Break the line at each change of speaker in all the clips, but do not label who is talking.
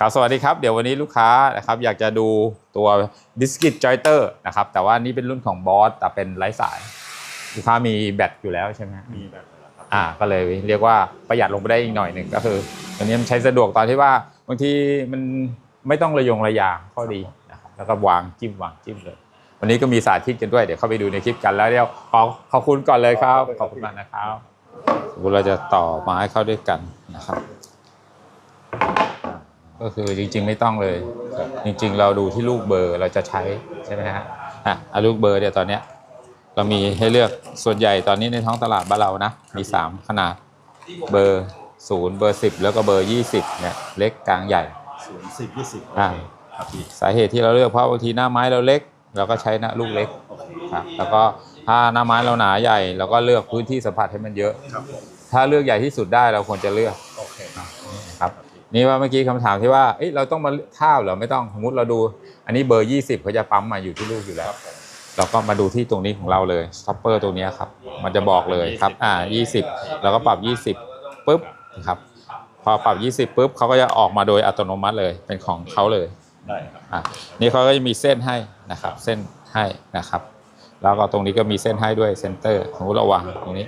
ครับสวัสดีครับเดี๋ยววันนี้ลูกค้านะครับอยากจะดูตัวดิสกิตจอยเตอร์นะครับแต่ว่านี่เป็นรุ่นของบอสแต่เป็นไร้สาย ลูกค้ามีแบตอยู่แล้วใช่ไหม
มีแบบนั้นครับ
อ่าก็เลยเรียกว่าประหยัดลงไปได้อีกหน่อยหนึ่งก็คือตัวนี้มันใช้สะดวกตอนที่ว่าบางทีมันไม่ต้องระยงระยางข้อดีนะครับแล้วก็วางจิ้มวางจิ้มเลย วันนี้ก็มีสาธิตกันด้วยเดี๋ยวเข้าไปดูในคลิปกันแล้วเดี๋ยวขอขอบคุณก่อนเลยครับขอบคุณมากนะครับสมมติเราจะต่อไม้เข้าด้วยกันนะครับ ก็คือจริง ๆ ไม่ต้องเลย จริง ๆ เราดูที่ลูกเบอร์เราจะใช้ใช่ไหมฮะอะเอาลูกเบอร์เดี๋ยวตอนเนี้ยเรามีให้เลือกส่วนใหญ่ตอนนี้ในท้องตลาดบ้านเรานะมี 3 ขนาดเบอร์0เบอร์10แล้วก็เบอร์20เนี่ยเล็กกลางใหญ่
ศูนย์สิบยี่สิบโอ
อ่า
เคครับพี่
สาเหตุที่เราเลือกเพราะบางทีหน้าไม้เราเล็ก เราก็ใช้หน้าลูกเล็ก
โอเค
ครับแล้วก็ถ้าหน้าไม้เราหนาใหญ่ เราก็เลือกพื้นที่สัมผัสให้มันเยอะ
ครับผม
ถ้าเลือกใหญ่ที่สุดได้เราควรจะเลือก
โอเคครับ
ครับ นี่ว่าเมื่อกี้คำถามที่ว่าเอ้ยเราต้องมาท่าบเหรอไม่ต้องสมมติเราดู อันนี้เบอร์ 20เขาจะปั๊มมาอยู่ที่ลูกอยู่แล้วเราก็มาดูที่ตรงนี้ของเราเลยสต็อปเปอร์ตรงเนี้ยครับ มันจะบอกเลยครับ อ่า 20 เราก็ปรับ 20ปุ๊บนะครับ พอปรับ 20ปุ๊บเขาก็จะออกมาโดยอัตโนมัติเลยเป็นของเขาเลย
ได้ครับ
อะนี่เขาก็จะมีเส้นให้นะครับ เส้นให้นะครับ แล้วก็ตรงนี้ก็มีเส้นให้ด้วยเซนเตอร์ของเราวางตรงนี้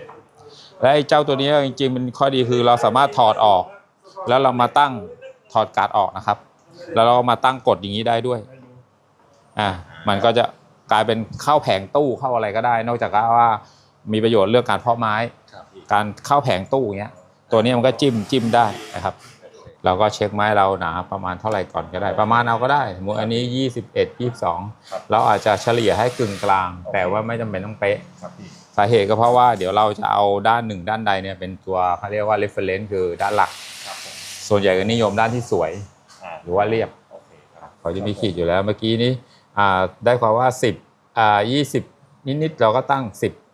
และไอ้เจ้าตัวนี้จริงๆมันข้อดีคือเราสามารถถอดออก แล้วเรามาตั้งถอดการ์ดออกนะครับ แล้วเราก็มาตั้งกดอย่างนี้ได้ด้วยอ่ามันก็จะกลายเป็นเข้าแผงตู้เข้าอะไรก็ได้ นอกจากว่ามีประโยชน์เรื่องการเพาะไม้
ครับพี่
การเข้าแผงตู้อย่างเงี้ย ตัวนี้มันก็จิ้มจิ้มได้นะครับ เราก็เช็คไม้เราหนาประมาณเท่าไหร่ก่อนก็ได้ ประมาณเอาก็ได้สมมติอันนี้ 21 22 เราอาจจะเฉลี่ยให้กึ่งกลาง แต่ว่าไม่จำเป็นต้องเป๊ะ
ครับพี่
สาเหตุก็เพราะว่าเดี๋ยวเราจะเอาด้านหนึ่งด้านใดเนี่ยเป็นตัวเขาเรียกว่า reference คือด้านหลัก
ครับผม
ส่วนใหญ่ก็นิยมด้านที่สวย
อ่า
หรือว่าเรียบ
โอเคครับ
เขาจะมีขีดอยู่แล้วเมื่อกี้นี้อ่าได้ความว่า 10อ่า20 นิดๆเราก็ตั้ง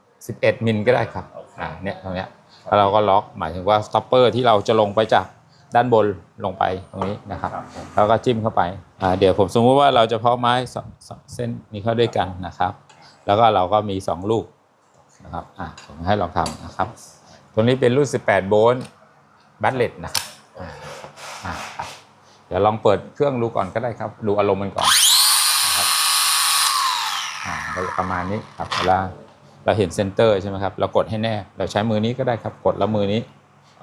10 11มิลก็ได้ครับอ่าเนี่ยตรงเนี้ยแล้วเราก็ล็อกหมายถึงว่าสต็อปเปอร์ที่เราจะลงไปจากด้านบนลงไปตรงนี้นะครับ
ครับผม
แล้วก็จิ้มเข้าไปอ่าเดี๋ยวผมสมมุติว่าเราจะเพาะไม้สองสองเส้นนี้เข้าด้วยกันนะครับ แล้วก็เราก็มี 2 ลูกนะครับอ่าผมให้ลองทำนะครับตัวนี้เป็นรุ่น18 โวลต์แบตเลตนะครับอ่าอ่าครับ เดี๋ยวลองเปิดเครื่องดูก่อนก็ได้ครับ ดูอารมณ์มันก่อนนะครับอ่าก็จะประมาณนี้ครับเวลาเราเห็นเซนเตอร์ใช่ไหมครับเรากดให้แน่เราใช้มือนี้ก็ได้ครับกดแล้วมือนี้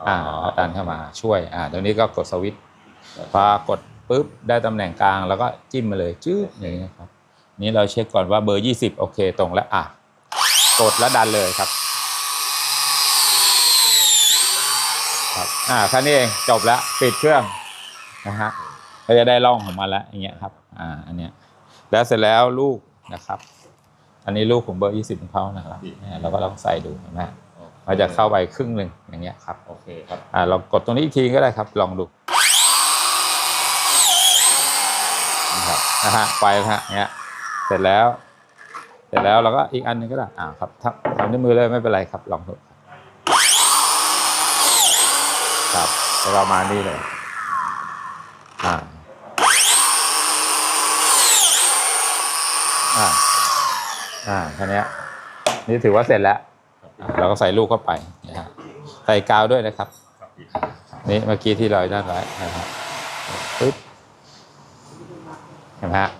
อ่าดันเข้ามาช่วยอ่าตรงนี้ก็กดสวิตช์พอกดปุ๊บได้ตำแหน่งกลางแล้วก็จิ้มมาเลยจื๊ดอย่างนี้ครับ นี้เราเช็คก่อนว่าเบอร์ 20 โอเคตรงแล้วอะกดแล้วดันเลยครับ ครับ อ่าแค่นี้เองจบแล้วปิดเครื่องนะฮะก็จะได้ร่องของมันแล้วอย่างเงี้ยครับ อ่า อันเนี้ยแล้วเสร็จแล้วลูกนะครับ อันนี้ลูกของเบอร์20ของเขานะครับเนี่ยเราก็ลองใส่ดูเห็นไหมฮะมันจะเข้าไปครึ่งหนึ่งอย่างเงี้ยครับ
โอเคครับ
อ่าลองกดตรงนี้อีกทีก็ได้ครับ ลองดูนะครับนะฮะไปแล้วฮะเนี้ยเสร็จแล้ว เสร็จแล้วเราก็อีกอันหนึงก็ได้อ่าครับทำทำด้วยมือเลยไม่เป็นไรครับ ลองดู ครับประมาณนี้เลยอ่าอ่าอ่าแค่นี้นี่ถือว่าเสร็จแล้ว เราก็ใส่ลูกเข้าไปนะฮะใส่กาวด้วยนะครับ นี่เมื่อกี้ที่เราได้ไว้นะครับปึ๊บเห็นไหมฮะ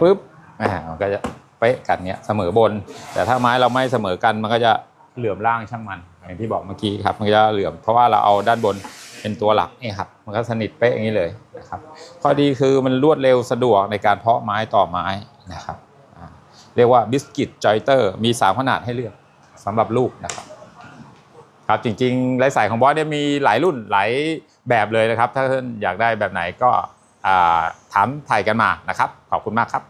ปึ๊บอ่ามันก็จะเป๊ะกันเนี้ยเสมอบน แต่ถ้าไม้เราไม่เสมอกันมันก็จะ เหลื่อมล่างช่างมันอย่างที่บอกเมื่อกี้ครับมันก็จะเหลื่อมเพราะว่าเราเอาด้านบนเป็นตัวหลักนี่ครับมันก็สนิทเป๊ะอย่างนี้เลยนะครับข้อดีคือมันรวดเร็วสะดวกในการเพาะไม้ต่อไม้นะครับอ่าเรียกว่าบิสกิตจอยเตอร์มีสามขนาดให้เลือกสำหรับลูกนะครับครับจริงๆไร้สายของบอสเนี่ยมีหลายรุ่นหลายแบบเลยนะครับ ถ้าท่านอยากได้แบบไหนก็อ่าถามถ่ายกันมานะครับ ขอบคุณมากครับ